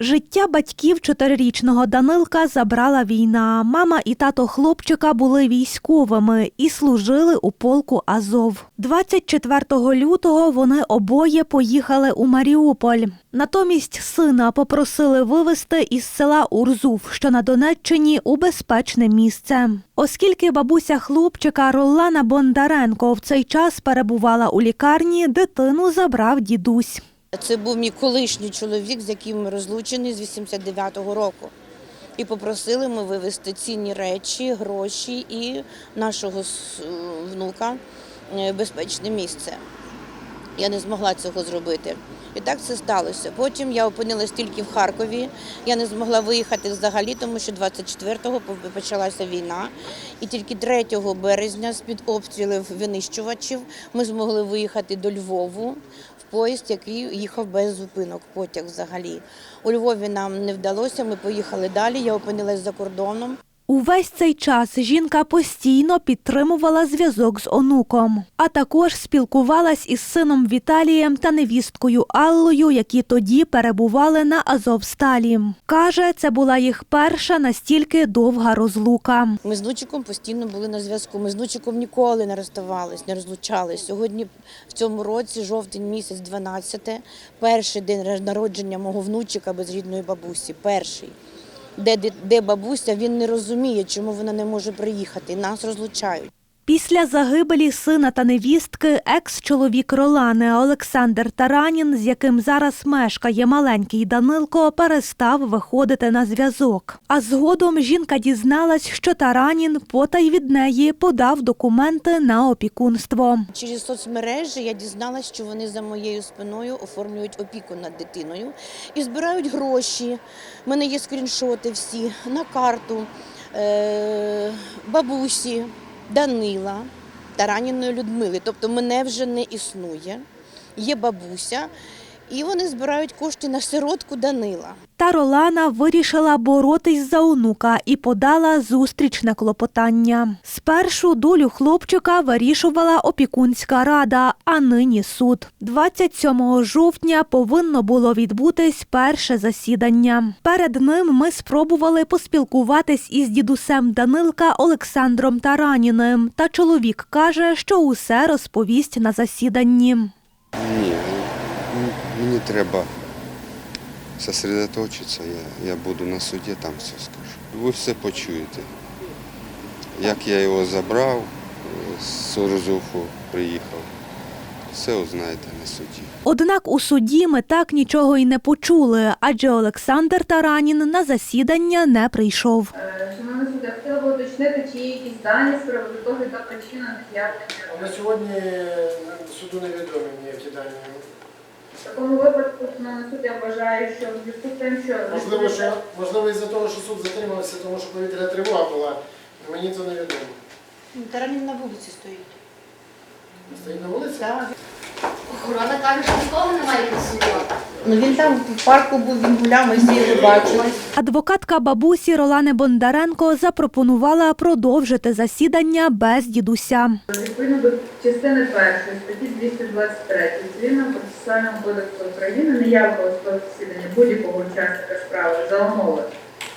Життя батьків чотирирічного Данилка забрала війна. Мама і тато хлопчика були військовими і служили у полку Азов. 24 лютого вони обоє поїхали у Маріуполь. Натомість сина попросили вивезти із села Урзув, що на Донеччині, у безпечне місце. Оскільки бабуся хлопчика Ролана Бондаренко в цей час перебувала у лікарні, дитину забрав дідусь. Це був мій колишній чоловік, з яким ми розлучені з 89-го року. І попросили ми вивезти цінні речі, гроші і нашого внука е, в безпечне місце. Я не змогла цього зробити. І так це сталося. Потім я опинилась тільки в Харкові. Я не змогла виїхати взагалі, тому що 24-го почалася війна. І тільки 3 березня з-під обстрілів винищувачів ми змогли виїхати до Львову в поїзд, який їхав без зупинок, потяг взагалі. У Львові нам не вдалося, ми поїхали далі, я опинилась за кордоном. Увесь цей час жінка постійно підтримувала зв'язок з онуком, а також спілкувалась із сином Віталієм та невісткою Аллою, які тоді перебували на Азовсталі. Каже, це була їх перша настільки довга розлука. Ми з внучиком постійно були на зв'язку. Ми з внучиком ніколи не розставались, не розлучались. Сьогодні в цьому році, жовтень місяць, 12, перший день народження мого внучика без рідної бабусі. Перший. Де, де, бабуся, він не розуміє, чому вона не може приїхати. Нас розлучають. Після загибелі сина та невістки екс-чоловік Ролани Олександр Таранін, з яким зараз мешкає маленький Данилко, перестав виходити на зв'язок. А згодом жінка дізналась, що Таранін потай від неї подав документи на опікунство. Через соцмережі я дізналася, що вони за моєю спиною оформлюють опіку над дитиною і збирають гроші. У мене є скріншоти всі на карту е- бабусі, Данила та раненої Людмили. Тобто мене вже не існує. Є бабуся, і вони збирають кошти на сиротку Данила. Та Ролана вирішила боротись за онука і подала зустрічне клопотання. Спершу долю хлопчика вирішувала опікунська рада, а нині суд. 27 жовтня повинно було відбутись перше засідання. Перед ним ми спробували поспілкуватись із дідусем Данилка Олександром Тараніним. Та чоловік каже, що усе розповість на засіданні. Ні, м- мені треба сосредоточитися. Я, я буду на суді, там все скажу. Ви все почуєте. Як я його забрав, з Сорозуху приїхав. Все узнаєте на суді. Однак у суді ми так нічого й не почули, адже Олександр Таранін на засідання не прийшов. Е, Шановний суд, я хотіла би уточнити, чи є якісь дані з приводу того, яка причина неявлення. На сьогодні суду невідомі ніякі дані. В такому випадку, на суд, я вважаю, що в зв'язку з тим, що Можливо, що можливо із-за того, що суд затримався, тому що повітряна тривога була, мені це невідомо. Таранін на вулиці стоїть. Стоїть на вулиці? Так. Охорона каже, що нікого немає під судом. Ну він там в парку був, він гуляв, ми всі його бачили. Адвокатка бабусі Ролани Бондаренко запропонувала продовжити засідання без дідуся. відповідно до частини першої статті 223 Цивільного процесуального кодексу України неявка у склад засідання будь-якого учасника справи за умови,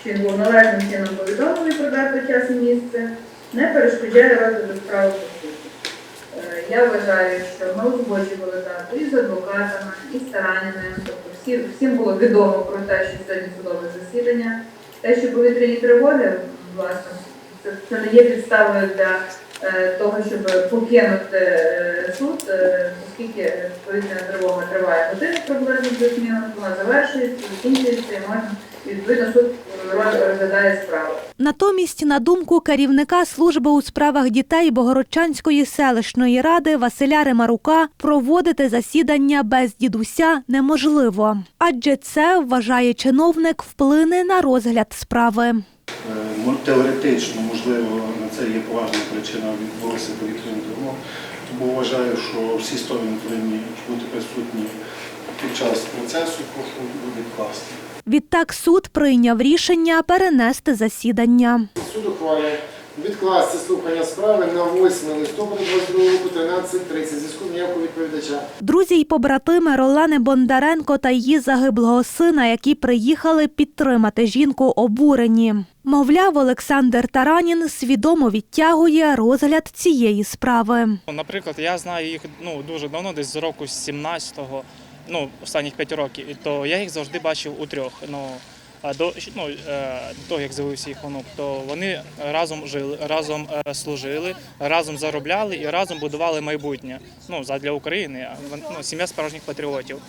що він був належним чином повідомлений про дату час і місце, не перешкоджає розгляду справи по суті. Я вважаю, що ми узгоджували дату і з адвокатами, і з Тараніним, тобто всі, всім було відомо про те, що сьогодні судове засідання. Те, що повітряні тривоги, власне, це, це не є підставою для того, щоб покинути е, суд, е, оскільки повітряна тривога триває годину приблизно плюс-мінус, вона завершується, закінчується і можна, відповідно, суд розглядає справу. Натомість, на думку керівника служби у справах дітей Богородчанської селищної ради Василя Римарука, проводити засідання без дідуся неможливо, адже це вважає чиновник вплине на розгляд справи. Е, Теоретично, можливо, на це є поважна причина відбулося повітряних тривога. Тому вважаю, що всі сторони повинні бути присутні під час процесу, прошу відкласти. Відтак суд прийняв рішення перенести засідання. Суд ухвалює Відкласти слухання справи на 8 листопада 22 року 13.30. Зв'язку ніякого відповідача. Друзі й побратими Ролани Бондаренко та її загиблого сина, які приїхали підтримати жінку, обурені. Мовляв, Олександр Таранін свідомо відтягує розгляд цієї справи. Наприклад, я знаю їх ну дуже давно, десь з року з 17-го, ну останніх 5 років, і то я їх завжди бачив у трьох. Ну до ну, е, до того, як з'явився їх онук, то вони разом жили, разом е, служили, разом заробляли і разом будували майбутнє. Ну задля України, ну, сім'я справжніх патріотів.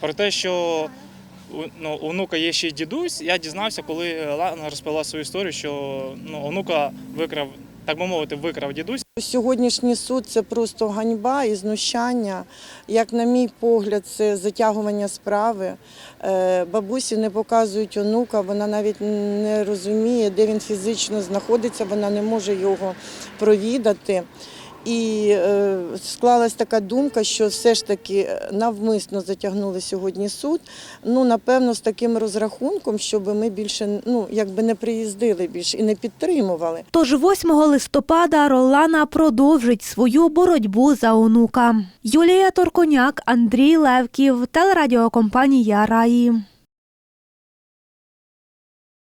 Про те, що ну, онука є ще й дідусь, я дізнався, коли Лана розповіла свою історію, що ну, онука викрав, так би мовити, викрав дідусь. Сьогоднішній суд це просто ганьба і знущання. Як на мій погляд, це затягування справи. Е, Бабусі не показують онука, вона навіть не розуміє, де він фізично знаходиться, вона не може його провідати. І е, склалась така думка, що все ж таки навмисно затягнули сьогодні суд. Ну, напевно, з таким розрахунком, щоб ми більше ну, якби не приїздили більше і не підтримували. Тож 8 листопада Ролана продовжить свою боротьбу за онука. Юлія Торконяк, Андрій Левків, телерадіокомпанія Раї.